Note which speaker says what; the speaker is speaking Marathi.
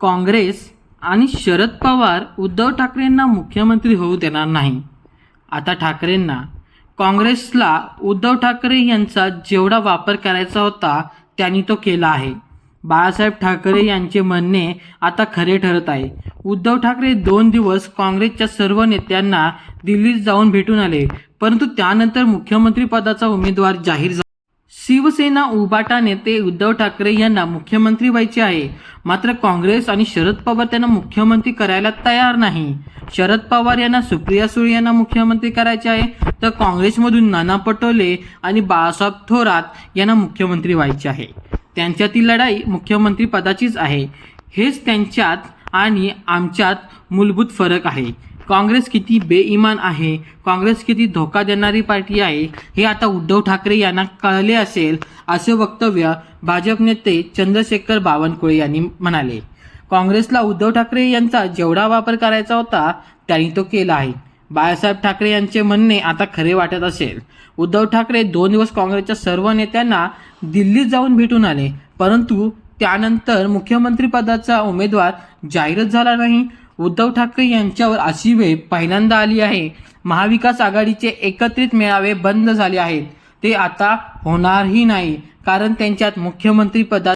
Speaker 1: काँग्रेस आणि शरद पवार उद्धव ठाकरेंना मुख्यमंत्री होऊ देणार नाही. आता ठाकरेंना काँग्रेसला उद्धव ठाकरे यांचा जेवढा वापर करायचा होता त्यांनी तो केला आहे. बाळासाहेब ठाकरे यांचे म्हणणे आता खरे ठरत आहे. उद्धव ठाकरे दोन दिवस काँग्रेसच्या सर्व नेत्यांना दिल्लीत जाऊन भेटून आले परंतु त्यानंतर मुख्यमंत्री पदाचा उमेदवार जाहीर झाला. शिवसेना उबाटा नेते उद्धव ठाकरे यांना मुख्यमंत्री व्हायचे आहे. मात्र काँग्रेस आणि शरद पवार त्यांना मुख्यमंत्री करायला तयार नाही. शरद पवार यांना सुप्रिया सुळे यांना मुख्यमंत्री करायचे आहे. तर काँग्रेसमधून नाना पटोले आणि बाळासाहेब थोरात यांना मुख्यमंत्री व्हायचे आहे. त्यांच्यातील लढाई मुख्यमंत्री पदाचीच आहे. हेच त्यांच्यात आणि आमच्यात मूलभूत फरक आहे. काँग्रेस किती बेईमान आहे? काँग्रेस किती धोका देणारी पार्टी आहे? हे आता उद्धव ठाकरे यांना कळले असेल असे वक्तव्य भाजप नेते चंद्रशेखर बावनकुळे यांनी म्हणाले. काँग्रेसला उद्धव ठाकरे यांचा जेवढा वापर करायचा होता त्यांनी तो केला आहे. बाळासाहेब ठाकरे यांचे म्हणणे आता खरे वाटत असेल. उद्धव ठाकरे दोन दिवस काँग्रेसच्या सर्व नेत्यांना दिल्लीत जाऊन भेटून आले परंतु त्यानंतर मुख्यमंत्री पदाचा उमेदवार जाहीरच झाला नाही. उद्धव ठाकरे यांच्यावर अशी वेळ पहिल्यांदा आली आहे. महाविकास आघाडीचे एकत्रित मेळावे बंद झाले आहेत. ते आता होणारही नाही कारण त्यांच्यात मुख्यमंत्रीपदात